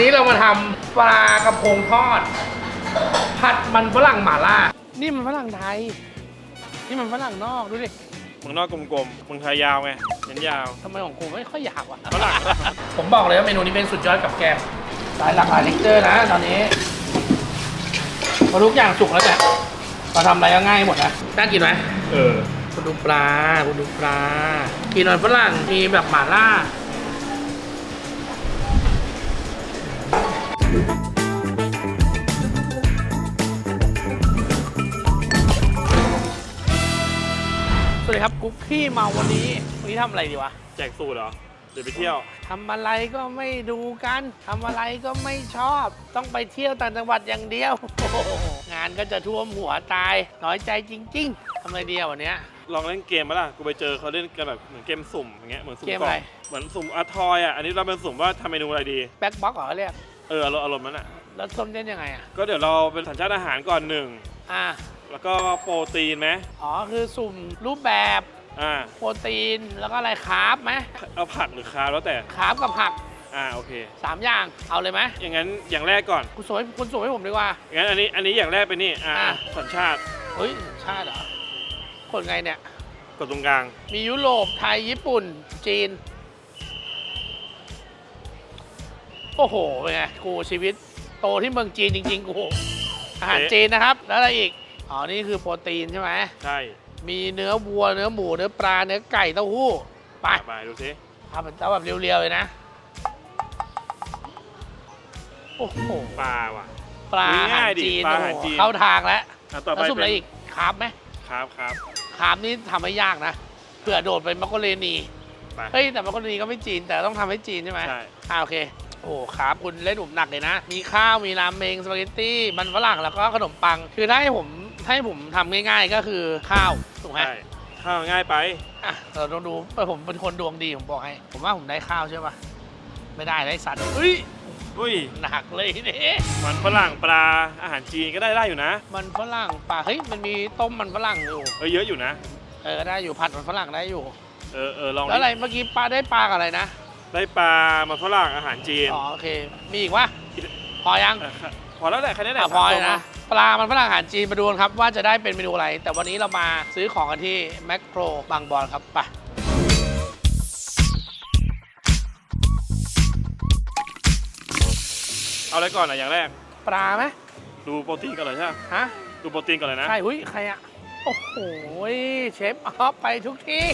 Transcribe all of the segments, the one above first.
นี้เรามาทำปลากระพงทอด ผัดมันฝรั่งหม่าล่า นี่มันฝรั่งไทย นี่มันฝรั่งนอกดูดิเมืองนอกกลมๆเมืองไทยยาวไงเน้นยาวทำไมของกูไม่ค่อยอยากวะฝรั่งผมบอกเลยว่าเมนูนี้เป็นสุดยอดกับแกมหลายหลากหลายเท็กเจอร์นะตอนนี้พอทุกอย่างสุกแล้วเนี่ยเราทำอะไรก็ง่ายหมดนะน่ากินไหมเออคุณดูปลาคุณดูปลากินมันฝรั่งมีแบบหม่าล่า สวัสดีครับกุ๊กขี้เมาวันนี้วันนี้ทำอะไรดีวะแจกสูตรเหรอเดี๋ยวไปเที่ยว ทำอะไรก็ไม่ดูกันทำอะไรก็ไม่ชอบ ต้องไปเที่ยวต่างจังหวัดอย่างเดียวโอ้โหงานก็จะท่วมหัวตายน้อยใจจริง ๆทำอะไรดีอะวันเนี้ย ลองเล่นเกมมาล่ะ กูไปเจอเขาเล่นกันแบบเหมือนเกมสุ่มอย่างเงี้ย เหมือนสุ่มเกมกล่อะไรองเหมือนสุ่มอัททอยอะ อันนี้เราเป็นสุ่มว่าทำเมนูอะไรดี แบ็คบ็อกเหรอเขาเรียก เอออารมณ์อารมณ์นั้นอะ แล้วส้มเล่นยังไงอะ ก็เดี๋ยวเราเป็นสัญชาติอาหารก่อนหนึ่ง อ่า แล้วก็โปรตีนไหมอ๋อ คือสุ่มรูปแบบอ่า โปรตีน แล้วก็อะไรคาร์บไหมเอาผักหรือคาร์บแล้วแต่ คาร์บกับผักอ่า โอเค สามอย่าง เอาเลยไหมอย่างนั้นอย่างแรกก่อน คุณส่งให้คุณส่งให้ผมดีกว่า งั้นอันนี้อันนี้อย่างแรกไปนนี่ อ่า อะ สัญชาติเฮ้ยชาติเหรอคนไงเนี่ย กดตรงกลาง มียุโรป ไทย ญี่ปุ่น จีน อ้โหเป็นไงกูชีวิตโตที่เมืองจีนจริงๆกูอาหารเอ๊ะจีนนะครับ แล้วอะไรอีกอ๋อนี่คือโปรตีนใช่ไหมใช่มีเนื้อวัวเนื้อหมูเนื้อปลาเนื้อไก่เต้าหู้ไปไปดูสิเอาแบบเอาแบบเรียวๆเลยนะโอ้โหปลาว่ะปลาอาหาง่ารยๆดิจีนปลาโอ้อาหารโหจีนเข้าทางแล้วอะต่อแล้วไปสุ่มอะไรเป็นอีกคาร์บไหมครับครับคาร์บนี่ทำให้ยากนะเผื่อโดดไปมักโกเรนีไปเฮ้ยแต่มักโกเรนีก็ไม่จีนแต่ต้องทำให้จีนใช่ไหมใช่อ่าโอเค โอ้คาร์บคุณเล่นผมหนักเลยนะ มีข้าวมีรามเมงสปาเกตตี้มันฝรั่งแล้วก็ขนมปัง คือถ้าให้ผมถ้าให้ผมทำง่าย ๆ ก็คือข้าวถูกไหมใช่ข้าวง่ายไป อะเราต้องดูผมเป็นคนดวงดีผมบอกให้ ผมว่าผมได้ข้าวใช่ปะไม่ได้ได้สัตว์เฮ้ยอุ้ย หนักเลยนี่มันฝรั่งปลาอาหารจีนก็ได้ได้อยู่นะมันฝรั่งปลาเฮ้ยมันมีต้มมันฝรั่งอยู่เออเยอะอยู่นะ เออได้อยู่ผัดมันฝรั่งได้อยู่ เออเออลองแล้วอะไรดิเมื่อกี้ปลาได้ปลากับอะไรนะ ได้ปลามันฝรั่งอาหารจีน อ๋อโอเค มีอีกวะพอยังเออครับพอแล้วแหละแค่นี้แหละอะพอสามเลตัวยนะ ปลา มันฝรั่งอาหารจีนมาดูกันครับ ว่าจะได้เป็นเมนูอะไร แต่วันนี้เรามาซื้อของกันที่แมคโครบางบอนครับไปเอาอะไรก่อนอะอย่างแรก ปลาไหมดูโปรตีนก่อนเลยใช่ไหมฮะ ดูโปรตีนก่อนเลยนะ ใช่หุ้ย ใครอะโอ้โห เชฟออฟไปทุกที่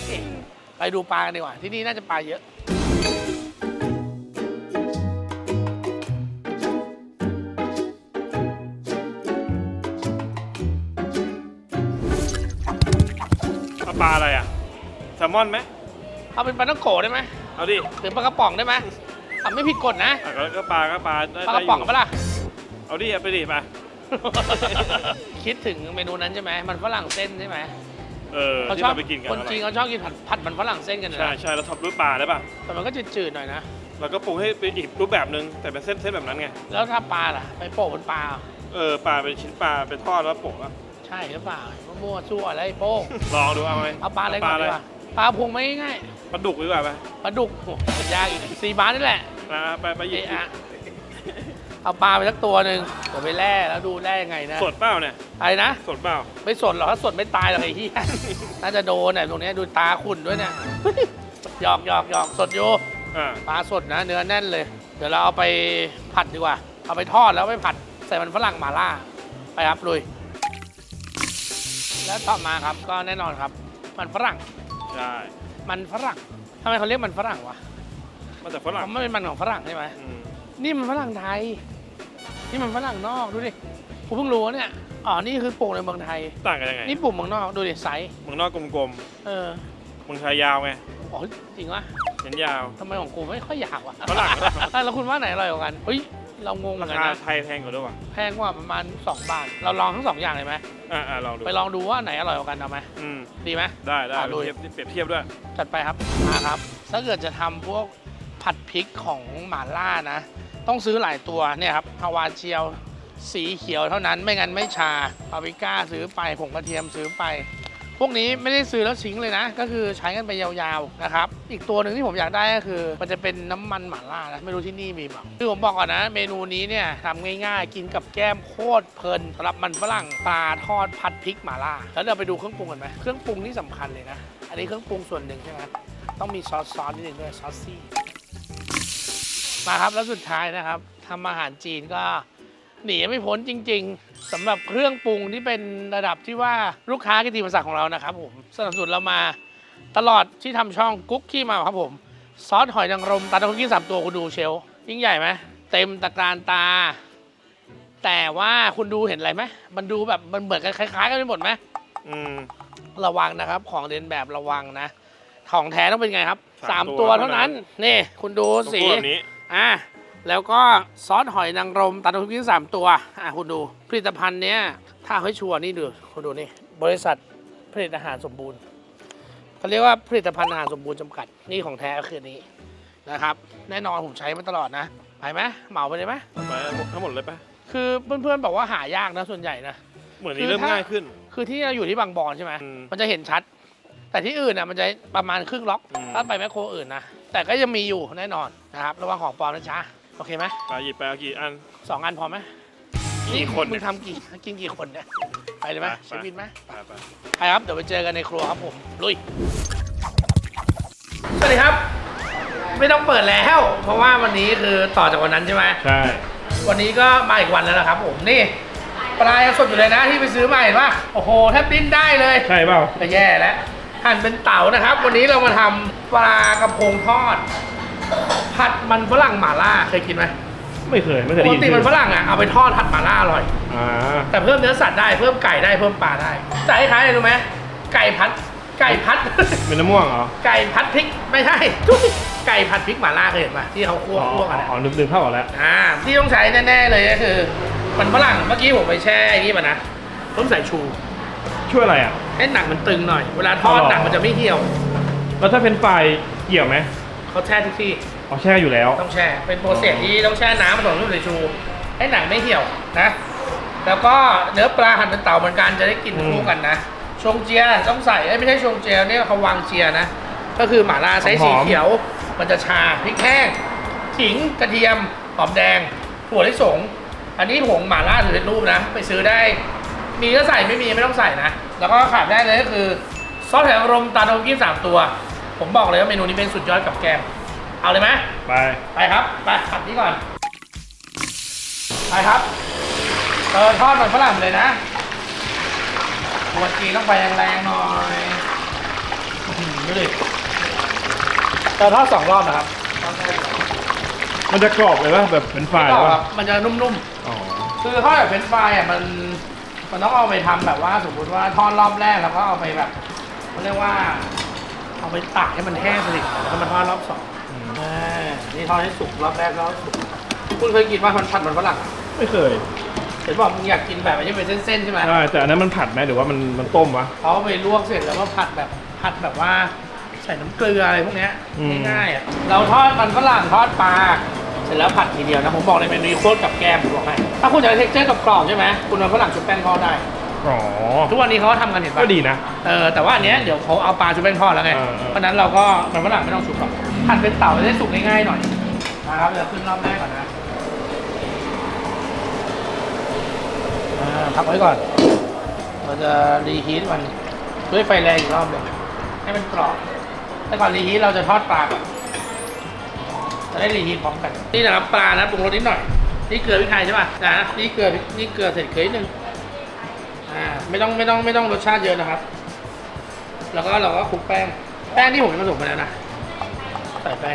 ไปดูปลากันดีกว่า ที่นี่น่าจะปลาเยอะเปลาอะไรอะแซลมอนไหมเอาเป็นปลาต้องโกะได้ไหมเอาดิหรือปลากระป๋องได้ไหมอะไม่ผิดกฎนะอะก็ก็ปลาก็ปลาได้ปลากระป๋องได้กับปะล่ะ เอาดิเอาไปดิไปคิดถึงเมนูนั้นใช่ไหมมันฝรั่งเส้นใช่ไหมเออเขาที่ชอบเราไปกินกันคนจีนเขาชอบกินผัดผัดมันฝรั่งเส้นกันนะใช่ใช่แล้วท็อปด้วยปลาได้ป่ะแต่มันก็จืดๆหน่อยนะแล้วก็ปรุงให้เป็นอีกรูปแบบนึงแต่เป็นเส้นเส้นแบบนั้นไงแล้วถ้าปลาล่ะไปโปะบนปลา เออปลาเป็นชิ้นปลาเป็นทอดแล้วโปะอะ ใช่หรือเปล่ามั่วซั่วอะไรโป้งลองดูเอาไหมเอาปลาอะไรก่อนดีกว่าปลาพวงไม่ง่ายปลาดุกดีกว่าไปๆปลาดุกโอ้โหยากอีกสี่บาทนี่แหละมาไปไปหยิเอะบอะเอาปลาไปสักตัวหนึ่งเดี๋ยวไปแล่แล้วดูแล่ยังไงนะ สดเปล่าเนี่ยอะไรนะ สดเปล่า ไม่สดหรอกถ้าสดไม่ตายหรอกไอ้เหี้ยน่าจะโดนเนี่ยตรงเนี้ยดูตาขุ่นด้วยเนี่ยหยอกหยอกหยอกสดอยู่อ่าปลาสดนะ เนื้อแน่นเลย เดี๋ยวเราเอาไปผัดดีกว่า เอาไปทอดแล้วไปผัดใส่มันฝรั่งหมาล่า ไปครับลุย แล้วต่อมาครับก็แน่นอนครับ มันฝรั่ง ใช่มันฝรั่งทำไมเขาเรียกมันฝรั่งวะมาจากเพฝรั่งราะมันเป็นมันของฝรั่งใช่ไหมอืมนี่มันฝรั่งไทย นี่มันฝรั่งนอกดูดิผมเพิ่งรู้เนี่ยอ๋อนี่คือปลูกในเมืองไทย ต่างกันยังไงนี่ปลูกเมืองนอกดูดิไซส์เมืองนอกกลมเออๆเมืองไทยยาวไงอ๋อจริงวะเน้นยาว ทำไมของกูไม่ค่อยอยากวะฝรั่งเออแล้วคุณว่าไหนอร่อยกว่ากันเฮ้ย เรางงเหมืราอนกันคานะไทยแพงกว่าด้วยว่ะแพงกว่าประมาณ 2 บาท เราลองทั้งสองอย่างเลยไหมอ่าอ่าลองดูไปลองดูว่าไหนอร่อยกว่ากันเอาไหมอืมดีไหม ได้ได้อะไปลุยเทียบเปรียบเทียบด้วย จัดไปครับมาครับ ถ้าเกิดจะทำพวกผัดพริกของหม่าล่านะ ต้องซื้อหลายตัวเนี่ยครับฮาวาเจียว สีเขียวเท่านั้นไม่งั้นไม่ชาปาปริก้าซื้อไปผงกระเทียมซื้อไป พวกนี้ไม่ได้ซื้อแล้วทิ้งเลยนะ ก็คือใช้กันไปยาวๆนะครับอีกตัวหนึ่งที่ผมอยากได้ก็คือ มันจะเป็นน้ำมันหม่าล่านะไม่รู้ที่นี่มีเปล่าคือผมบอกก่อนนะ เมนูนี้เนี่ยทำง่ายๆ กินกับแก้มโคตรเพลินสำหรับมันฝรั่งปลาทอดผัดพริกหม่าล่าแล้วเราไปดูเครื่องปรุงกันไหมเครื่องปรุงนี่สำคัญเลยนะ อันนี้เครื่องปรุงส่วนหนึ่งใช่ไหมต้องมีซอสซอสนิดนึงด้วยซอสซี่มาครับแล้วสุดท้ายนะครับทำอาหารจีนก็ หนีไม่พ้นจริง ๆสำหรับเครื่องปรุงที่เป็นระดับที่ว่าลูกค้ากิติมศักดิ์ของเรานะครับผมสนับสนุนเรามาตลอดที่ทำช่องกุ๊กขี้เมาครับผม ซอสหอยนางรมตาตะคุกกี้สามตัวคุณดูเชลฟ์ยิ่งใหญ่ไหมเต็มตะกรานตา แต่ว่าคุณดูเห็นอะไรไหมมันดูแบบมันเหมือนกันคล้ายๆกันไปหมดไหมอืม ระวังนะครับ ของเรียนแบบระวังนะ ของแท้ต้องเป็นไงครับสาสามมตัวตัวเท่านั้นเท่านั้นนี่ คุณดูต้องสีพูดแบบนี้ อะ แล้วก็ซอสหอยนางรมตาตุกินสามตัว อะคุณดูผลิตภัณฑ์เนี้ยถ้าให้ชัวร์นี่ดูคุณดูนี่บริษัทผลิตอาหารสมบูรณ์เขาเรียกว่าผลิตภัณฑ์อาหารสมบูรณ์จำกัดนี่ของแท้ก็คือนี้นะครับ แน่นอนผมใช้มาตลอดนะไปไหมเหมาไปเลยไหมไปทั้งหมดเลยปะคือเพื่อนๆบอกว่าหายากนะส่วนใหญ่นะเหมือนคืนี้อเริ่มถ้าง่ายขึ้น คือที่เราอยู่ที่บางบอนใช่ไหมอืมมันจะเห็นชัด แต่ที่อื่นอะมันจะประมาณครึ่งล็อกอืมถ้าไปแมคโครอื่นนะแต่ก็ยังมีอยู่แน่นอนนะครับระวังของปลอมนะจ๊ะ โอเคไหมไปหยิบไปเอากี่อัน สองอันพอไหมกี่คนมึเนี่งยทำกี่กินกี่คนเนี่ยไปเลยไหมไปเชฟวินไหมไปไปไปครับเดี๋ยวไปเจอกันในครัวครับผมลุยสวัสดีครับ ไม่ต้องเปิดแล้ว เพราะว่าวันนี้คือต่อจากวันนั้นใช่ไหมใช่ วันนี้ก็มาอีกวันแล้วนะครับ ผมนี่ปลายังสดอยู่เลยนะที่ไปซื้อมาเห็นป่ะโอ้โหแทบดิ้นได้เลย ใช่เปล่า ก็แย่แล้วหั่นเป็นเต๋านะครับ วันนี้เรามาทำปลากระพงทอด ผัดมันฝรั่งหม่าล่าเคยกินไหมไม่เคยไม่เคยปได้กยินติมันฝรั่งอะเอาไปทอดผัดหม่าล่าอร่อย อ่าแต่เพิ่มเนื้อสัตว์ได้เพิ่มไก่ได้เพิ่มปลาได้จะคล้ายๆอะไรรู้ไหมไก่พัดไก่พัด เป็นน้ำม่วงเหรอไก่พัดพริกไม่ใช่ทุยไก่ผัดพริกหม่าล่าเคยเห็นป่ะที่เขาคั่วอ๋อคั่วกันอะ อ๋อนึกนึกเข้าออกแล้ว อ่าที่ต้องใช้แน่ๆเลยก็คือมันฝรั่งเมื่อกี้ผมไปแช่ไอ้นี่มานะต้องใส่ชูช่วยอะไรอะ ให้หนังมันตึงหน่อย เวลาทอดอ๋อ หนังมันจะไม่เหี่ยวแล้วถ้าเป็นไฟเกี่ยวไหมเขาแช่ทุกที่ อ๋อแช่อยู่แล้ว ต้องแช่ เป็นโปรเซสที่ต้องแช่น้ำผสมกับใส่ชู ให้หนังไม่เหี่ยวนะ แล้วก็เนื้อปลาหั่นเป็นเต่าเหมือนกันจะได้กินอืมคู่กันนะ ชงเจียต้องใส่เอ้ยไม่ใช่ชงเจียเนี่ยเขาวางเจียนะ ก็คือหม่าล่าใช้สีหอมๆ เขียว มันจะชาพริกแห้งขิงกระเทียมหอมแดงถั่วลิสง อันนี้ผงหม่าล่าถือเป็นรูปนะ ไปซื้อได้ มีก็ใส่ไม่มีไม่ต้องใส่นะ แล้วก็ขาดได้เลยก็คือซอสแถวรมตาโดกี้สามตัว ผมบอกเลยว่าเมนูนี้เป็นสุดยอดกับแกม เอาเลยไหมไป ไปครับ ไปขัดนี้ก่อน ไปครับเออทอดมันฝรั่งเลยนะหัวจีนต้องไปแรงๆหน่อยอื้อหือดูดิเออทอดสองรอบนะครับมันจะกรอบเลยป่ะแบบเป็นไฟไม่หต่รืออคเปรัล่าบมันจะนุ่มอ๋อๆ คือทอดแบบเฟรนช์ฟรายอะมัน มันต้องเอาไปทำแบบว่าสมมติว่าทอดรอบแรกแล้วก็เอาไปแบบเขาเรียกว่า เอาไปตากให้มันแห้งสนิทก่อนแล้วก็มาทอดรอบสองอืมอ่า นี่ทอดให้สุกรอบแรกแล้วสุกคุณเคยกินว่ามันผัดมันฝรั่งอะไม่เคยเห็นบอกมึงอยากกินแบบไม่ใช่เป็นเส้นๆใช่ไหมใช่แต่อันนั้นมันผัดไหมหรือว่ามันมันต้มวะ เขาเอาไปลวกเสร็จแล้วก็ผัดแบบผัดแบบว่า ใส่น้ำเกลืออะไรพวกเนี้ยอืม ง่ายๆอะเราทอดมันฝรั่งทอดปลาเสร็จแล้วผัดทีเดียวนะผมบอกเลยเมนูนี้โคตรกับแกล้มผมบอกให้ถ้าคุณจะเท็กเจอร์กับกรอบๆใช่ไหมคุณเอาฝรั่งชุบแป้งทอดได้ อ๋อทุกวันนี้เขาก็ทำกันเห็นปะ ก็ดีนะ เออแต่ว่าอันเนี้ยเดี๋ยวเขาเอาปลาชุบแป้งทอดแล้วไง เออเออ เพราะฉะนั้นเราก็มันฝรั่งไม่ต้องชุบหรอก ผัดเป็นเต่าจะได้สุกง่ายๆหน่อยนะครับเดี๋ยวขึ้นรอบแรกก่อนนะอ่าพักไว้ก่อน เราจะรีฮีทมันด้วยไฟแรงอีกรอบหนึ่งให้มันกรอบ แต่ก่อนรีฮีทเราจะทอดปลาก่อนจะได้รีฮีทพร้อมกัน นี่นะครับปลานะปรุงรสนิดหน่อย นี่เกลือพริกไทยใช่ป่ะนะนี่เกลือ นี่เกลือเสร็จเกลือนิดนึงอ่า ไม่ต้องไม่ต้องไม่ต้องรสชาติเยอะนะครับ แล้วก็เราก็คลุกแป้ง แป้งที่ผมผสมมาแล้วนะ ใส่แป้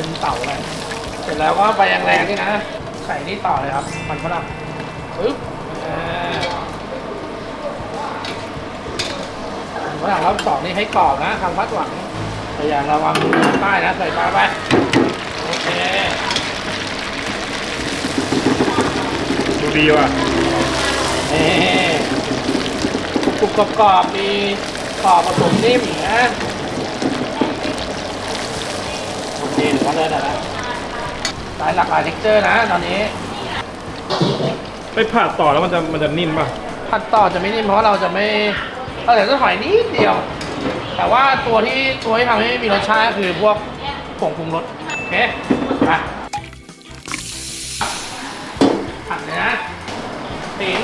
เป็นเต่าอะไรเสร็จแล้วก็ไปแรงๆนี่นะ ใส่นี่ต่อเลยครับ มันฝรั่งปึ๊บอ่ามันฝรั่งรอบสองนี่ให้กรอบนะทางพัดหวังพยายามระวังใต้นะใส่ปลาไปโอเคดูดีว่ะนี่กรุบกรอบๆมีกรอบผสมนิ่มนะ เคเดี๋ยวก็เลิศแล้วนะหลายหลากหลายเท็กเจอร์นะตอนนี้ ไปผ่าต่อแล้วมันจะมันจะนิ่มป่ะ ผัดต่อจะไม่นิ่มเพราะว่าเราจะไม่เราเหลือต้นหอยนิดเดียว แต่ว่าตัวที่ตัวที่ทำให้มีรสชาติก็คือพวกผงปรุงรสโอเคไปผัดเลยนะถิง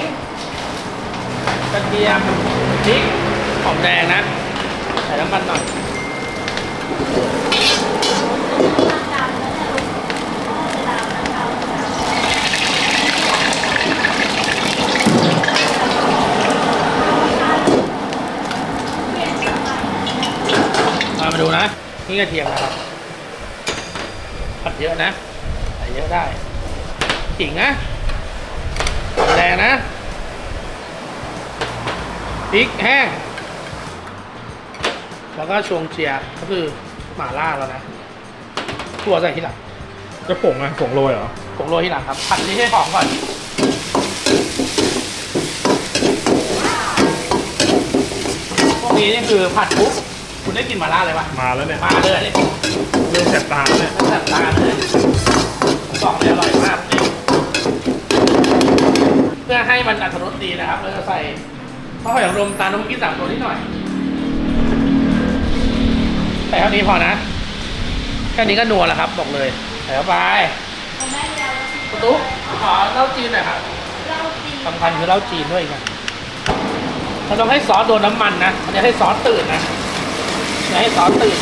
กระเทียมพริกหอมแดงนะ ใส่น้ำมันหน่อย มามาดู นะนี่กระเทียมนะครับผัดเยอะนะใส่เยอะได้ขิงนะหอมแดงนะพริกแห้งแล้วก็ชวงเจียก็คือหม่าล่าแล้วนะถั่วใส่ทีหลังจะผงอะผงโรยเหรอผงโรยทีหลังครับผัดนี้ให้หอมก่อนพวกนี้นี่คือผัดปุ๊บคุณ ได้กลินหม่าล่าเลยปะมาแล้วเนี่ยมาเลยนี่เริ่มแสบตาแล้วเนี่ยไม่จับตาเลยผมบอกเลยอร่อยมากนี่เพื่อให้มันอัตรสดีนะครับเราจะใส่ข้าวหอยนางรมตาลน้ำพริกสามตัวนิดหน่อย ใส่เท่านี้พอนะ แค่นี้ก็นัวแล้วครับ บอกเลยใส่เข้าไปประตูขอเหล้าจีนหน่อยครับสำคัญคือเหล้าจีนด้วยกันเราต้องให้ซอสโดนน้ำมันนะมันจะให้ซอสตื่นนะอย่า ให้ซอสตื่น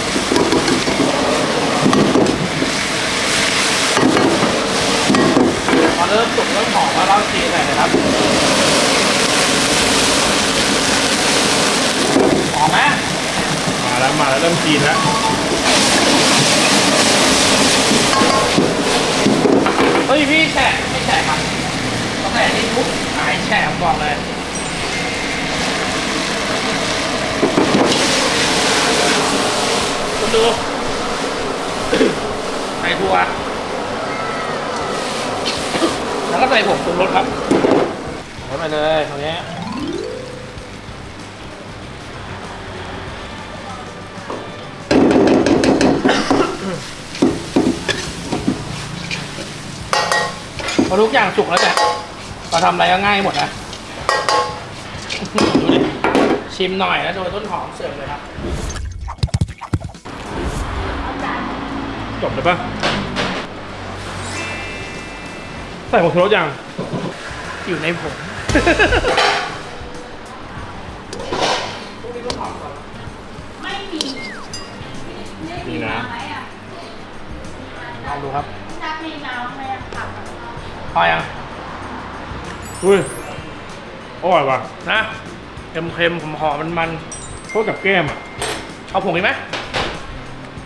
พอเริ่มสุกเริ่มหอมแล้วเราจีนใส่เลยครับหอมไหมมาแล้วมาแล้วเริ่มจีนแล้วเฮ้ยพี่แฉะไม่แฉะครับต้องแฉะนี่ทุกหายแฉะผมบอกเลยคุณ ดู ใส่ถั่วแล้วก็ใส่ผงปรุงรสครับใส่ไปเลยตรงนี้พอทุกอย่างสุกแล้วเนี่ยเราทำอะไรก็ง่ายหมดนะดูดิชิมหน่อยแล้วโดยต้นหอมเสิร์ฟเลยครับ จบเลยป่ะใส่ผงชูรสยัง อยู่ในผมนี่นะลองดูครับถ้ามีน้ำไหมอะค่ะพอยังอุ้ยอร่อยว่ะนะเค็มๆผมหอมมันมันโคตรกับแก้มอะๆเอาผงอีกไหม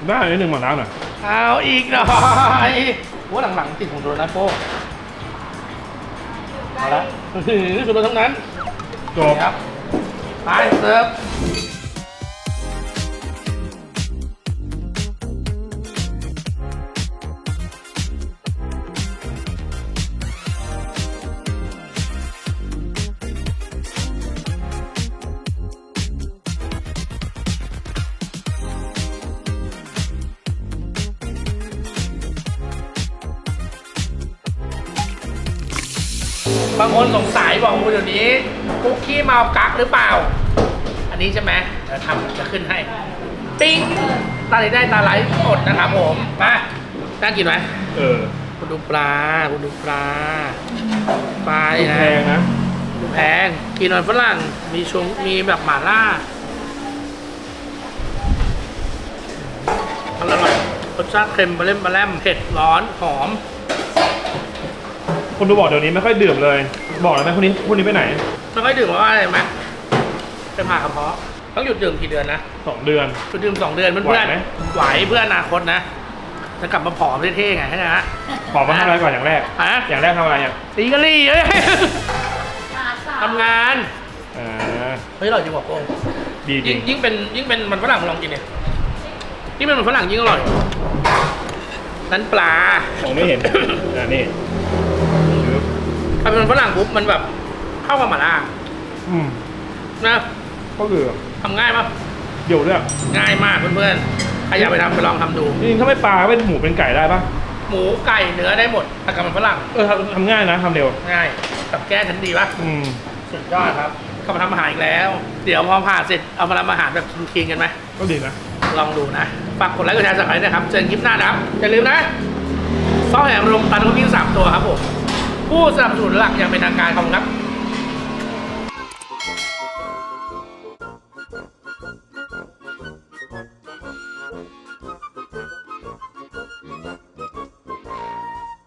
ได้นิดหนึ่งหมาน้ำหน่อย เอาอีกหน่อยว่าหลังๆติดของโดนนะโป้เอาละอื้อหือสุดยอดทั้งนั้นจบนี่ครับไปเสิร์ฟ บางคนสงสัยบอกว่าเดี๋ยวนี้คุกกี้เมากักหรือเปล่า อันนี้ใช่ไหมเดี๋ยวทำจะขึ้นให้ ปิ้งตาไหลได้ตาไหลอดนะครับผม มาน่ากินไหมเออ คุณดูปลา คุณดูปลา ปลาดูเนี่ยแพงนะนะดูแพง กินมันฝรั่ง มีชง มีแบบหม่าล่าอร่อยรสชาติเค็มปลาเล่มปลาแลมเผ็ดร้อน หอม คนดูบอกเดี๋ยวนี้ไม่ค่อยดื่มเลย บอกเลยไหมคนนี้คนนี้ไปไหนไม่ค่อยดื่มเพราะว่าอะไรไหมเป็นผ่ากระเพาะไปต้องหยุดดื่มกี่เดือนนะสองเดือน หยุดดื่มสองเดือนเพื่อนไหวไหมๆไหวเพื่ออนาคตนะจะกลับมาผอมเท่ๆไงใช่ไหมฮะขอมาทำอะไรก่อนอย่างแรก ฮะอย่างแรกทำอะไรอะตีกะลี่เอ้ยทำงานอ่าเฮ้ยอร่อยจริงกว่าโป้งดีจริยิ่งงยิ่งเป็นยิ่งเป็นมันฝรั่งลองกินเนี่ยยิ่งเป็นมันฝรั่งยิ่งอร่อยนั้นปลามองไม่เห็นอ่านี่ชึบ ถ้าเป็นมันฝรั่งปุ๊บมันแบบเข้ากับหม่าล่าอืมนะก็คือทำง่ายปะเดี๋ยวเรื่องง่ายมากเพื่อนๆใครอยากไปทำไปลองทำดู จริงๆถ้าไม่ปลาก็เป็นหมูเป็นไก่ได้ปะหมูไก่เนื้อได้หมดถ้ากับมันฝรั่งเออทำทำง่ายนะทำเร็ว ง่ายกับแก้ชั้นดีปะอืมสุดยอดครับก็มาทำอาหารอีกแล้ว เดี๋ยวพอผ่านเสร็จเอามาทำอาหารแบบคิงๆกันไหมก็ดีนะลองดูนะฝากกดไลค์กดแชร์สักหน่อยนะครับเจอกันคลิปหน้านะครับอย่าลืมนะซอสแหมลงตันคุกกิ้งสามตัวครับผม ผู้สนับสนุนหลักอย่างเป็นทางการขอบคุณครับ